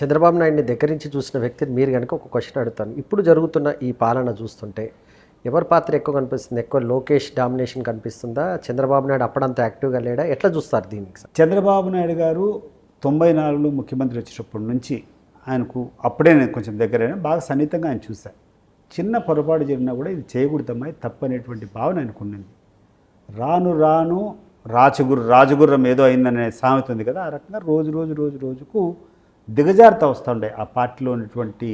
చంద్రబాబు నాయుడిని దగ్గర నుంచి చూసిన వ్యక్తిని మీరు కనుక ఒక క్వశ్చన్ అడుగుతాను. ఇప్పుడు జరుగుతున్న ఈ పాలన చూస్తుంటే ఎవరి పాత్ర ఎక్కువ కనిపిస్తుంది? ఎక్కువ లోకేష్ డామినేషన్ కనిపిస్తుందా? చంద్రబాబు నాయుడు అప్పుడంత యాక్టివ్గా లేడా? ఎట్లా చూస్తారు దీనికి చంద్రబాబు నాయుడు గారు తొంభై నాలుగులో ముఖ్యమంత్రి వచ్చినప్పటి నుంచి ఆయనకు అప్పుడే నేను కొంచెం దగ్గరైనా బాగా సన్నిహితంగా ఆయన చూశాను చిన్న పొరపాటు జరిగినా కూడా ఇది చేయకూడదమ్మా తప్పనేటువంటి భావన ఆయనకు ఉండింది. రాను రాను రాచగుర్ర రాజగుర్రం ఏదో అయిందనే సామెత ఉంది కదా ఆ రకంగా రోజు రోజు రోజు రోజుకు దిగజారుతా వస్తుండే ఆ పార్టీలో ఉన్నటువంటి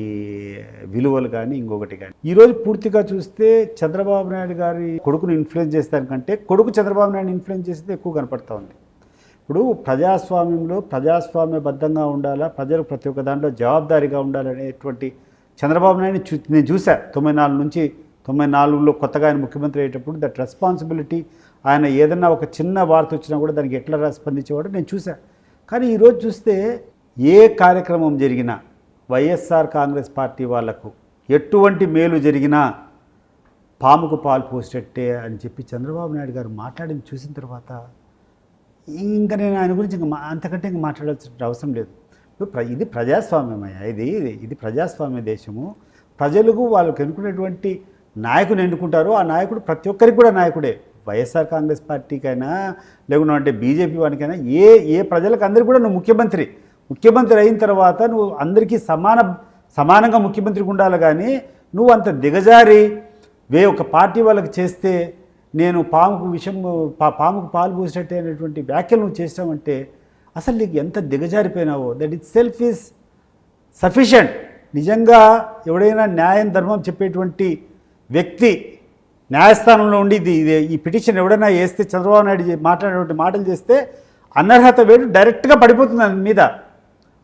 విలువలు కానీ ఇంకొకటి కానీ ఈరోజు పూర్తిగా చూస్తే చంద్రబాబు నాయుడు గారి కొడుకుని ఇన్ఫ్లుయెన్స్ చేస్తానికంటే కొడుకు చంద్రబాబు నాయుడు ఇన్ఫ్లుయెన్స్ చేస్తే ఎక్కువ కనపడుతూ ఉంది. ఇప్పుడు ప్రజాస్వామ్యంలో ప్రజాస్వామ్యబద్ధంగా ఉండాలా ప్రజలు ప్రతి ఒక్క దాంట్లో జవాబుదారీగా ఉండాలనేటువంటి చంద్రబాబు నాయుడు చూ నేను చూసా తొంభై నాలుగు నుంచి తొంభై నాలుగులో కొత్తగా ఆయన ముఖ్యమంత్రి అయ్యేటప్పుడు దట్ రెస్పాన్సిబిలిటీ ఆయన ఏదన్నా ఒక చిన్న వార్త వచ్చినా కూడా దానికి ఎట్లా స్పందించేవాడో నేను చూశాను కానీ ఈరోజు చూస్తే ఏ కార్యక్రమం జరిగినా వైఎస్ఆర్ కాంగ్రెస్ పార్టీ వాళ్ళకు ఎటువంటి మేలు జరిగినా పాముకు పాలు పోసేటట్టే అని చెప్పి చంద్రబాబు నాయుడు గారు మాట్లాడింది చూసిన తర్వాత ఇంకా నేను ఆయన గురించి ఇంకా మా- అంతకంటే ఇంకా మాట్లాడాల్సిన అవసరం లేదు. ఇది ప్రజాస్వామ్యమయ్యా ఇది ఇది ప్రజాస్వామ్య దేశము. ప్రజలకు వాళ్ళకి ఎన్నుకునేటువంటి నాయకుని ఎన్నుకుంటారు ఆ నాయకుడు ప్రతి ఒక్కరికి కూడా నాయకుడే. వైఎస్ఆర్ కాంగ్రెస్ పార్టీకైనా లేకుండా అంటే బీజేపీ వానికైనా ఏ ఏ ప్రజలకు అందరికీ కూడా నువ్వు ముఖ్యమంత్రి. ముఖ్యమంత్రి అయిన తర్వాత నువ్వు అందరికీ సమాన సమానంగా ముఖ్యమంత్రికి ఉండాలి కానీ నువ్వు అంత దిగజారి వే ఒక పార్టీ వాళ్ళకి చేస్తే నేను పాముకు విషం పా పాముకు పాలు పోసినట్టే అనేటువంటి వ్యాఖ్యలు నువ్వు చేసావంటే అసలు నీకు ఎంత దిగజారిపోయినావో? That itself is sufficient నిజంగా ఎవడైనా న్యాయం ధర్మం చెప్పేటువంటి వ్యక్తి న్యాయస్థానంలో ఉండి ఇది ఈ పిటిషన్ ఎవడైనా వేస్తే చంద్రబాబు నాయుడు మాట్లాడేటువంటి మాటలు చేస్తే అనర్హత వేటు డైరెక్ట్గా పడిపోతుంది దాని మీద.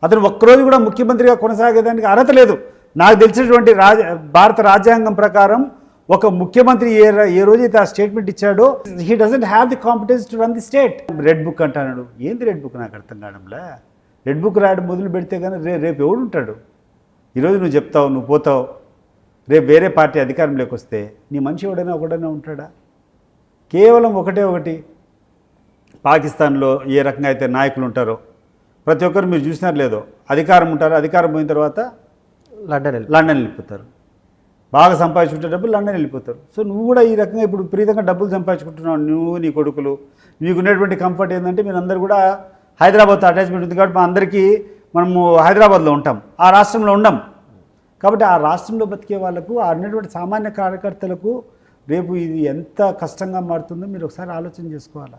అతను ఒక్కరోజు కూడా ముఖ్యమంత్రిగా కొనసాగేదానికి అర్హత లేదు. నాకు తెలిసినటువంటి రాజ భారత రాజ్యాంగం ప్రకారం ఒక ముఖ్యమంత్రి ఏ ఏ రోజైతే ఆ స్టేట్మెంట్ ఇచ్చాడో he doesn't have the competence to run the state red book అంటాడు. ఏంది రెడ్ బుక్? నాకు అర్థం కావడంలా? రెడ్ బుక్ రాయడం మొదలు పెడితే కానీ రే రేపు ఎవడు ఉంటాడు? ఈరోజు నువ్వు చెప్తావు నువ్వు పోతావు. రేపు వేరే పార్టీ అధికారంలోకి వస్తే నీ మనిషి ఎవడైనా ఒకడైనా ఉంటాడా? కేవలం ఒకటే ఒకటి. పాకిస్తాన్లో ఏ రకంగా అయితే నాయకులు ఉంటారో ప్రతి ఒక్కరు మీరు చూసినారు లేదో అధికారం ఉంటారు అధికారం పోయిన తర్వాత లండన్ లండన్ వెళ్ళిపోతారు. బాగా సంపాదించుకుంటే డబ్బులు లండన్ వెళ్ళిపోతారు. సో నువ్వు కూడా ఈ రకంగా ఇప్పుడు విపరీతంగా డబ్బులు సంపాదించుకుంటున్నావు నువ్వు నీ కొడుకులు మీకు ఉన్నటువంటి కంఫర్ట్ ఏంటంటే మీరు అందరూ కూడా హైదరాబాద్తో అటాచ్మెంట్ ఉంది కాబట్టి మా అందరికీ మనము హైదరాబాద్లో ఉంటాం ఆ రాష్ట్రంలో ఉండం. కాబట్టి ఆ రాష్ట్రంలో బతికే వాళ్ళకు ఆ ఉన్నటువంటి సామాన్య కార్యకర్తలకు రేపు ఇది ఎంత కష్టంగా మారుతుందో మీరు ఒకసారి ఆలోచన చేసుకోవాలి?